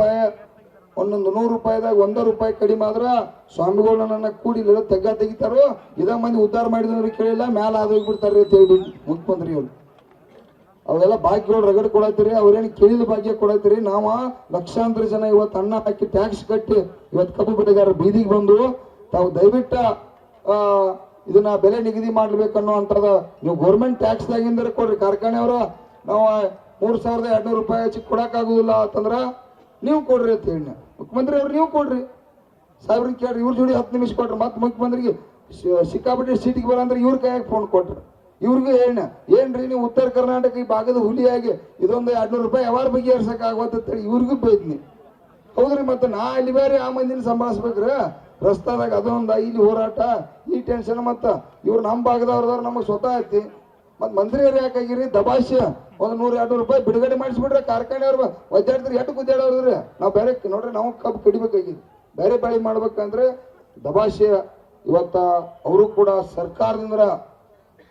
ರೂಪಾಯಿ, ಒಂದೊಂದು ನೂರು ರೂಪಾಯಿದಾಗ ಒಂದ ರೂಪಾಯಿ ಕಡಿಮೆ ಆದ್ರ ಸ್ವಾಮಿಗಳು ನನ್ನ ಕೂಡಿ ತಗ್ಗ ತೆಗಿತಾರೋ, ಇದ ಮಂದಿ ಉದ್ಧಾರ ಮಾಡಿದ್ರೆ ಕೇಳಿಲ್ಲ, ಮ್ಯಾಲ ಆದ ಹೋಗ್ಬಿಡ್ತಾರ್ರಿ ಅಂತ ಹೇಳಿ ಮುಖ್ಯಮಂತ್ರಿ ಅವ್ರು. ಅವೆಲ್ಲ ಭಾಗ್ಯಗಳು ರಗಡ್ ಕೊಡತ್ತೀರಿ ಅವ್ರೇನು ಕೇಳಿದ ಭಾಗ್ಯ ಕೊಡತ್ತೀರಿ ನಾವ ಲಕ್ಷಾಂತರ ಜನ ಇವತ್ತು ಅಣ್ಣ ಹಾಕಿ ಟ್ಯಾಕ್ಸ್ ಕಟ್ಟಿ ಇವತ್ತು ಕಬ್ಬು ಬೆಳೆಗಾರರು ಬೀದಿಗೆ ಬಂದು ತಾವು ದಯವಿಟ್ಟ ಇದನ್ನ ಬೆಲೆ ನಿಗದಿ ಮಾಡ್ಬೇಕನ್ನೋ ಅಂತದ ನೀವು ಗೌರ್ಮೆಂಟ್ ಟ್ಯಾಕ್ಸ್ ದಾಗಿಂದ ಕೊಡ್ರಿ ಕಾರ್ಖಾನೆಯವರು ನಾವು ಮೂರ್ ಸಾವಿರದ ಎರಡ್ನೂರು ರೂಪಾಯಿ ಹೆಚ್ಚಿಗೆ ಕೊಡಕ್ಕಾಗುದಿಲ್ಲ ಅಂತಂದ್ರ ನೀವು ಕೊಡ್ರಿ ಅಂತ ಹೇಳಿ. ಮುಖ್ಯಮಂತ್ರಿ ಅವ್ರು ನೀವು ಕೊಡ್ರಿ. ಸಾಹೇಬ್ರಿಗೆ ಕೇಳ್ರಿ, ಇವ್ರ ಜೋಡಿ ಹತ್ತು ನಿಮಿಷ ಕೊಟ್ರಿ ಮತ್ತೆ ಮುಖ್ಯಮಂತ್ರಿಗೆ ಸಿಕ್ಕಾಪಟ್ಟೆ ಸೀಟಿಗೆ ಬರಂದ್ರೆ ಇವ್ರ ಕೈಯಾಗ ಫೋನ್ ಕೊಟ್ರು. ಇವ್ರಿಗೂ ಹೇಳ ಏನ್ರಿ ನೀವು ಉತ್ತರ ಕರ್ನಾಟಕ ಈ ಭಾಗದ ಹುಲಿಯಾಗಿ ಇದೊಂದು ಎರಡ್ನೂರು ರೂಪಾಯಿ ಯಾವಾರ ಅಂತ ಹೇಳಿ ಇವ್ರಿಗೂ ಬೈದ್ನಿ. ಹೌದ್ರಿ ಮತ್ತೆ ನಾ ಇಲ್ಲಿ ಬೇರೆ ಆ ಮಂದಿನ ಸಂಭಾಳಿಸ್ಬೇಕ್ರ? ರಸ್ತಾದಾಗ ಅದೊಂದ ಇಲ್ಲಿ ಹೋರಾಟ, ಈ ಟೆನ್ಷನ್ ಮತ್ತ ಇವ್ರು ನಮ್ಮ ಭಾಗದವ್ರದವ್ರು ನಮಗೆ ಸ್ವತಃ ಐತಿ. ಮತ್ ಮಂತ್ರಿಯರು ಯಾಕಾಗಿರಿ? ದಬಾಶಿ ಒಂದ್ ನೂರ, ಎರಡು ರೂಪಾಯಿ ಬಿಡುಗಡೆ ಮಾಡಿಸ್ಬಿಟ್ರೆ ಕಾರ್ಖಾನೆಯವ್ರು ಒದ್ದಾಡಿದ್ರೆ ಎಷ್ಟು ಗುದ್ದಾಡೋದ್ರಿ ನಾವು ಬೇರೆ ನೋಡ್ರಿ, ನಾವು ಕಬ್ಬು ಕಡಿಬೇಕಾಗಿದೆ ಬೇರೆ ಬೆಳೆ ಮಾಡ್ಬೇಕಂದ್ರೆ ದಬಾಶೆ ಇವತ್ತ ಅವರು ಕೂಡ ಸರ್ಕಾರದಿಂದ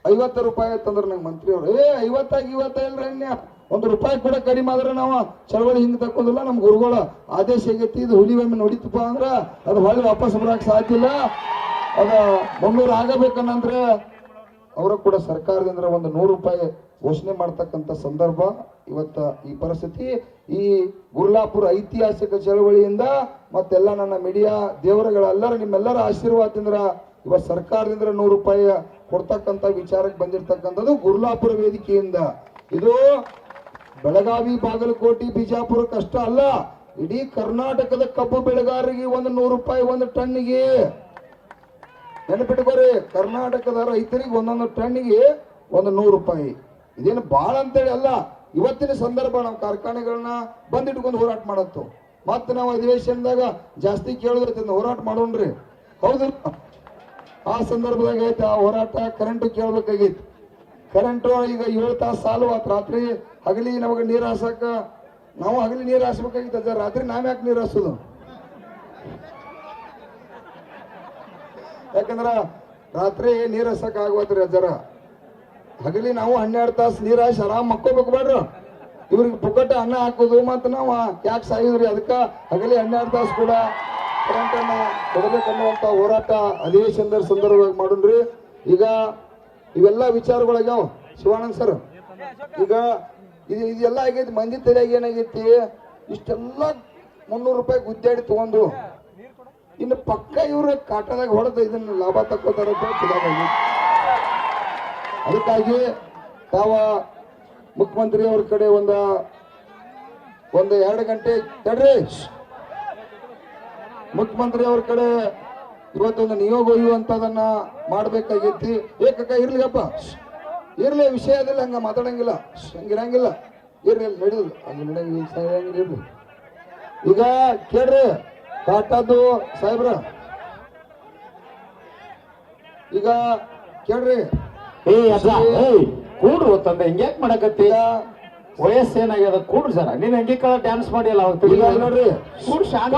ಐವತ್ತು ರೂಪಾಯಿ ಅಂತಂದ್ರೆ ನಂಗೆ ಮಂತ್ರಿ ಅವರು ಏ, ಐವತ್ತಾಗಿ ಇವತ್ತ ಇಲ್ರಿ ಅನ್ಯ ಒಂದು ರೂಪಾಯಿ ಕೂಡ ಕಡಿಮೆ ಆದ್ರೆ ನಾವು ಚಳವಳಿ ಹಿಂಗೆ ತಕ್ಕೊಂಡಿಲ್ಲ ನಮ್ ಗುರುಗಳ ಆದೇಶ ಆಗೈತಿ, ಇದು ಹುಲಿ ಒಮ್ಮೆ ನೋಡಿತಪ್ಪ ಅಂದ್ರ ಅದು ಹೊಳ್ಳಿ ವಾಪಸ್ ಬರಕ್ ಸಾಧ್ಯ ಇಲ್ಲ. ಅದ ಮಂಗಳೂರು ಆಗಬೇಕನ್ನಂದ್ರೆ ಅವರು ಕೂಡ ಸರ್ಕಾರದಿಂದ ಒಂದು ನೂರು ರೂಪಾಯಿ ಘೋಷಣೆ ಮಾಡ್ತಕ್ಕಂಥ ಸಂದರ್ಭ ಇವತ್ತ ಈ ಪರಿಸ್ಥಿತಿ. ಈ ಗುರ್ಲಾಪುರ ಐತಿಹಾಸಿಕ ಚಳವಳಿಯಿಂದ ಮತ್ತೆಲ್ಲ ನನ್ನ ಮೀಡಿಯಾ ದೇವರುಗಳೆಲ್ಲರೂ ನಿಮ್ಮೆಲ್ಲರ ಆಶೀರ್ವಾದದಿಂದ ಇವತ್ತು ಸರ್ಕಾರದಿಂದ ನೂರು ರೂಪಾಯಿ ಕೊಡ್ತಕ್ಕಂಥ ವಿಚಾರಕ್ಕೆ ಬಂದಿರತಕ್ಕಂಥದ್ದು ಗುರ್ಲಾಪುರ ವೇದಿಕೆಯಿಂದ. ಇದು ಬೆಳಗಾವಿ, ಬಾಗಲಕೋಟೆ ಬಿಜಾಪುರಕ್ಕಷ್ಟ ಅಲ್ಲ. ಇಡೀ ಕರ್ನಾಟಕದ ಕಬ್ಬು ಬೆಳೆಗಾರರಿಗೆ ಒಂದು ನೂರು ರೂಪಾಯಿ ಒಂದು ಟನ್ನಿಗೆ ನೆನಪಿಟ್ಕೋರಿ ಕರ್ನಾಟಕದ ರೈತರಿಗೆ ಒಂದೊಂದು ಟನ್ನಿಗೆ ಒಂದು ನೂರು ರೂಪಾಯಿ. ಇದೇನು ಬಾಳ ಅಂತೇಳಿ ಅಲ್ಲ, ಇವತ್ತಿನ ಸಂದರ್ಭ ನಾವು ಕಾರ್ಖಾನೆಗಳನ್ನ ಬಂದಿಟ್ಕೊಂಡು ಹೋರಾಟ ಮಾಡತ್ತು ಮತ್ತೆ ನಾವು ಅಧಿವೇಶನದಾಗ ಜಾಸ್ತಿ ಕೇಳಿದ್ರೆ ಹೋರಾಟ ಮಾಡೋಣ್ರಿ. ಹೌದು. ಆ ಸಂದರ್ಭದಾಗ ಐತೆ, ಆ ಹೋರಾಟ ಕರೆಂಟ್ ಕೇಳಬೇಕಾಗಿತ್ತು ಕರೆಂಟ್ ಈಗ ಏಳು ತಾಸು ಸಾಲು ಆತ್. ರಾತ್ರಿ ಹಗಲಿ ನಮಗೆ ನೀರು ಹಾಸಕ ನಾವು ಹಗಲಿ ನೀರು ಹಾಸ್ಬೇಕಾಗಿತ್ತು ರಾತ್ರಿ ನಾವ್ ನೀರು ನೀರ್ ಹಾಸೋದು ಯಾಕಂದ್ರ ರಾತ್ರಿ ನೀರ್ ಹಸಕ್ ಆಗವತ್ರಿ ಅಜ್ಜರ. ಹಗಲಿ ನಾವು ಹನ್ನೆರಡು ತಾಸು ನೀರ ಶರಾಮ್ ಮಕ್ಕೋಬೇಕು ಬೇಡ್ರ ಇವ್ರಿಗೆ ಪುಕ್ಕಟ ಅನ್ನ ಹಾಕೋದು ಮತ್ತ ನಾವು ಯಾಕೆ ಸಾಯಿದ್ರಿ? ಅದಕ್ಕ ಹಗಲಿ ಹನ್ನೆರಡು ತಾಸು ಕೂಡ ಕರೆಂಟ್ ಅನ್ನ ಕೊಡಬೇಕನ್ನುವಂತ ಹೋರಾಟ ಅಧಿವೇಶನದ ಸಂದರ್ಭವಾಗಿ ಮಾಡೋಣ್ರಿ. ಈಗ ಇವೆಲ್ಲ ವಿಚಾರಗಳಾಗ್ಯಾವ. ಶಿವಾನಂದ್ ಸರ್, ಈಗ ಇದು ಇದೆಲ್ಲ ಆಗೈತಿ, ಮಂದಿ ತಲೆಯಾಗ ಏನಾಗೈತಿ? ಇಷ್ಟೆಲ್ಲ ಮುನ್ನೂರು ರೂಪಾಯಿ ಗುದ್ದಾಡಿ ತಗೊಂಡು ಇನ್ನು ಪಕ್ಕ ಇವ್ರ ಕಾಟದಾಗ ಹೊಡೆದ ಇದನ್ನ ಲಾಭ ತಕ್ಕೋತಾರ ಅದಕ್ಕಾಗಿ ತಾವ ಮುಖ್ಯಮಂತ್ರಿ ಅವ್ರ ಕಡೆ ಒಂದ, ಒಂದು ಎರಡು ಗಂಟೆ ತಡ್ರಿ. ಮುಖ್ಯಮಂತ್ರಿ ಅವ್ರ ಕಡೆ ಇವತ್ತೊಂದು ನಿಯೋಗ ಒಯ್ಯುವಂತದನ್ನ ಮಾಡ್ಬೇಕಾಗೈತಿ. ಏಕಕ್ಕ ಇರ್ಲಿಗಪ್ಪ. ಇರ್ಲಿ, ವಿಷಯ ಅದಿಲ್ಲ, ಹಂಗ ಮಾತಾಡಂಗಿಲ್ಲ. ಹಂಗಿರಂಗಿಲ್ಲ. ಇರ್ಲಿ ನಡೆಯುದು ಹಂಗ ನಡೆಯಂಗಿಲ್ಲ ಈಗ ಕೇಳ್ರಿ. ಟಾಟಾದು ಸಾಹೇಬ್ರ. ಈಗ ಕೇಳ್ರಿ. ಏ ಏಯ್ ಕೂಡ್ರು ತಂದೆ ಹಿಂಗ್ಯಾಕ್ ಮಾಡಕತ್ತಿ? ವಯಸ್ಸೇನಾಗ್ಯದ ಕೂಡ್ರು ಸರ ನೀನ್ ಹಂಗೆ ಡ್ಯಾನ್ಸ್ ಮಾಡಿಲ್ಲ ಅವಾಗ ನೋಡ್ರಿ. ಕೂಡ್ ಶಾಂತ